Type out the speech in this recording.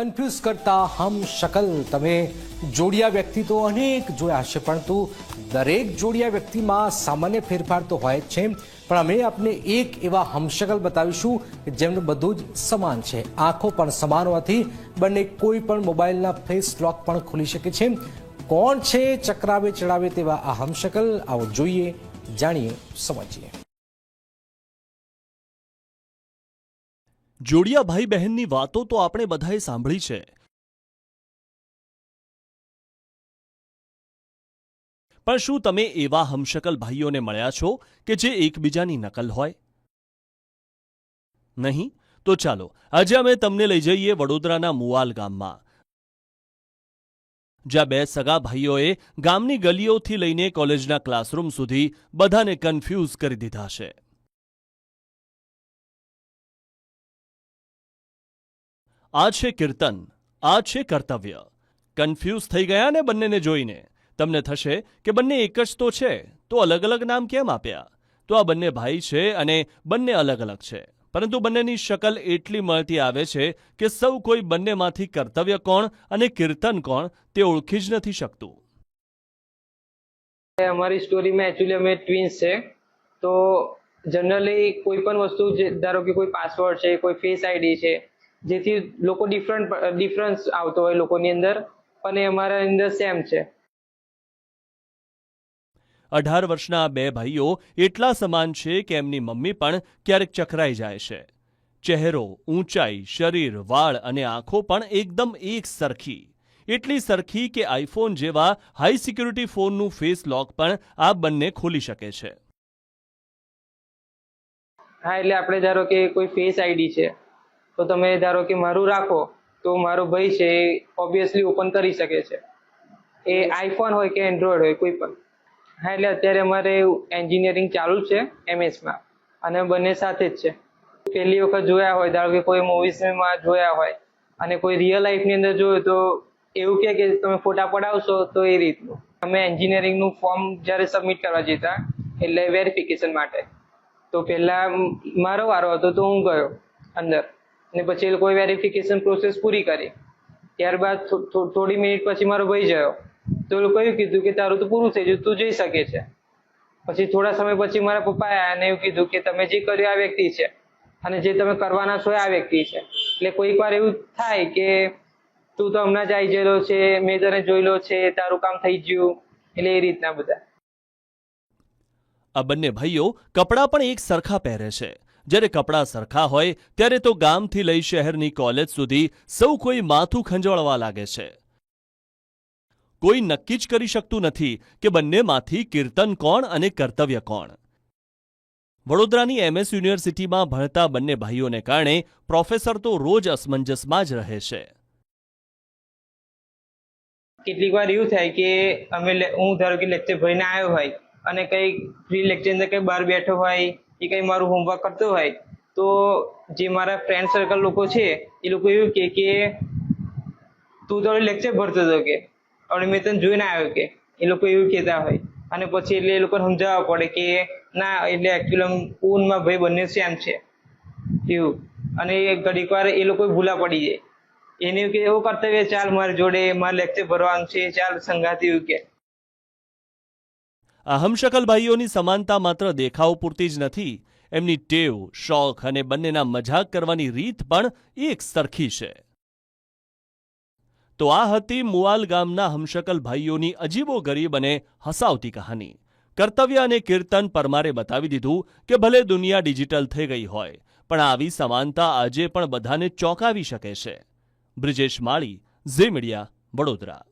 Confuse કરતા હમ શકલ. તમે જોડિયા વ્યક્તિ તો અનેક જોયા હશે, પરંતુ દરેક જોડિયા વ્યક્તિમાં સામાન્ય ફેરફાર તો હોય જ છે. પણ અમે આપને એક એવા હમશકલ બતાવીશું કે જેમનું બધું જ સમાન છે. આંખો પણ સમાન હોવાથી બંને કોઈ પણ મોબાઈલના ફેસ લોક પણ ખુલી શકે છે. કોણ છે ચક્રાવે ચડાવે તેવા આ હમશકલ આવો જોઈએ, જાણીએ, સમજીએ. જોડિયા ભાઈ બહેનની વાતો તો આપણે બધાએ સાંભળી છે. પણ શું તમે એવા હમશકલ ભાઈઓને મળ્યા છો કે જે એકબીજાની નકલ હોય? નહીં? તો ચાલો, આજે અમે તમને લઈ જઈએ વડોદરાના મુવાલ ગામમાં. જ્યાં બે સગા ભાઈઓએ ગામની ગલીઓથી લઈને કોલેજના ક્લાસરૂમ સુધી બધાને કન્ફ્યુઝ કરી દીધા છે. આ છે કીર્તન, આ છે કર્તવ્ય. કન્ફ્યુઝ થઈ ગયા ને બંનેને જોઈને? તમને થશે કે બંને એક જ તો છે, તો અલગ અલગ નામ કેમ આપ્યા? તો આ બંને ભાઈ છે અને બંને અલગ અલગ છે. પરંતુ બંનેની શકલ એટલી મળતી આવે છે કે સૌ કોઈ બંનેમાંથી કર્તવ્ય કોણ અને કીર્તન કોણ તે ઓળખી જ નથી શકતું. અમારી સ્ટોરીમાં એકચ્યુઅલી અમે ટ્વિન્સ છે. તો જનરલી કોઈ પણ વસ્તુ જે, ધારો કે કોઈ પાસવર્ડ છે, કોઈ ફેસ આઈડી છે જેથી લોકો ડિફરન્ટ ડિફરન્સ આવતો હોય લોકોની અંદર પણ એ અમારા અંદર સેમ છે. અઢાર વર્ષના બે ભાઈઓ એટલા સમાન છે કે એમની મમ્મી પણ ક્યારેક ચકરાઈ જાય છે. ચહેરો ઊંચાઈ શરીર વાળ અને આંખો પણ એકદમ એક સરખી. એટલી સરખી કે આઈફોન જેવા હાઈ સિક્યુરિટી ફોનનું ફેસ લોક પણ આ બંને ખોલી શકે છે. હા એટલે આપણે ધારો કે કોઈ ફેસ આઈડી છે. તો તમે ધારો કે મારું રાખો, તો મારો ભાઈ છે એ ઓબ્વિયસલી ઓપન કરી શકે છે. એ આઈફોન હોય કે એન્ડ્રોઈડ હોય, કોઈ પણ. હા, એટલે અત્યારે અમારે એન્જિનિયરિંગ ચાલુ છે એમએસમાં અને બંને સાથે જ છે. પહેલી વખત જોયા હોય, ધારો કે કોઈ મૂવીઝમાં જોયા હોય, અને કોઈ રિયલ લાઈફની અંદર જોયું, તો એવું કહે કે તમે ફોટા પડાવશો, તો એ રીતનું. અમે એન્જિનિયરિંગનું ફોર્મ જ્યારે સબમિટ કરવા જતા, એટલે વેરિફિકેશન માટે. તો પહેલાં મારો વારો હતો, તો હું ગયો અંદર. ને પછી એ લોકોએ વેરિફિકેશન પ્રોસેસ પૂરી કરી. ત્યારબાદ થોડી મિનિટ પછી મારો ભાઈ ગયો. તો એ લોકોએ કીધું કે તારું તો પૂરું થઈ ગયું, તું જઈ શકે છે. પછી થોડા સમય પછી મારા પપ્પા આવ્યા અને એવું કીધું કે તમે જે કર્યું આ વ્યક્તિ છે અને જે તમે કરવાના છો આ વ્યક્તિ છે. એટલે કોઈક વાર એવું થાય કે તું તો હમણાં જ આવી ગયેલો છે, મેં તને જોયેલો છે, તારું કામ થઈ ગયું, એટલે એ રીતના બધા. આ બંને ભાઈઓ કપડાં પણ એક સરખા પહેરે છે. જ્યારે કપડાં સરખા હોય ત્યારે તો ગામથી લઈ શહેરની કોલેજ સુધી સૌ કોઈ માથું ખંજોળવા લાગે છે. કોઈ નક્કી જ કરી શકતું નથી કે બંનેમાંથી કીર્તન કોણ અને કર્તવ્ય કોણ. વડોદરાની એમએસ યુનિવર્સિટીમાં ભણતા બંને ભાઈઓને કારણે પ્રોફેસર તો રોજ અસમંજસમાં જ રહે છે. કેટલીક વાર એવું થાય કે અમે હું ધારો કે લેક્ચર ભરીને આવ્યો હોય અને કંઈક ફ્રી લેક્ચર અંદર કંઈ બહાર બેઠો હોય કે કંઈ મારું હોમવર્ક કરતો હોય, તો જે મારા ફ્રેન્ડ સર્કલ લોકો છે, એ લોકો એવું કહે કે, તું તો લેક્ચર ભરતો હતો કે અને મેં તને જોઈને આવ્યો કે. એ લોકો એવું કહેતા હોય. અને પછી એટલે એ લોકોને સમજાવવા પડે કે, ના, એટલે એકચ્યુઅલી ઊનમાં ભાઈ બંને સેમ છે. એવું. અને એ ઘડીક વાર એ લોકો ભૂલા પડી જાય. એને એવું કે, એવું કર્તવ્ય ચાલ મારી જોડે મારે લેક્ચર ભરવાનું છે, ચાલ સંગાતી એવું કે. આ હમશકલ ભાઈઓની સમાનતા માત્ર દેખાવ પૂરતી જ નથી, એમની ટેવ, શોખ અને બંનેના મજાક કરવાની રીત પણ એક સરખી છે. તો આ હતી મુવાલ ગામના હમશકલ ભાઈઓની અજીબો ગરીબ અને હસાવતી કહાની. કર્તવ્ય અને કીર્તન પરમારે બતાવી દીધું કે ભલે દુનિયા ડિજિટલ થઈ ગઈ હોય, પણ આવી સમાનતા આજે પણ બધાને ચોંકાવી શકે છે. બ્રિજેશ માળી, ઝી મીડિયા, વડોદરા.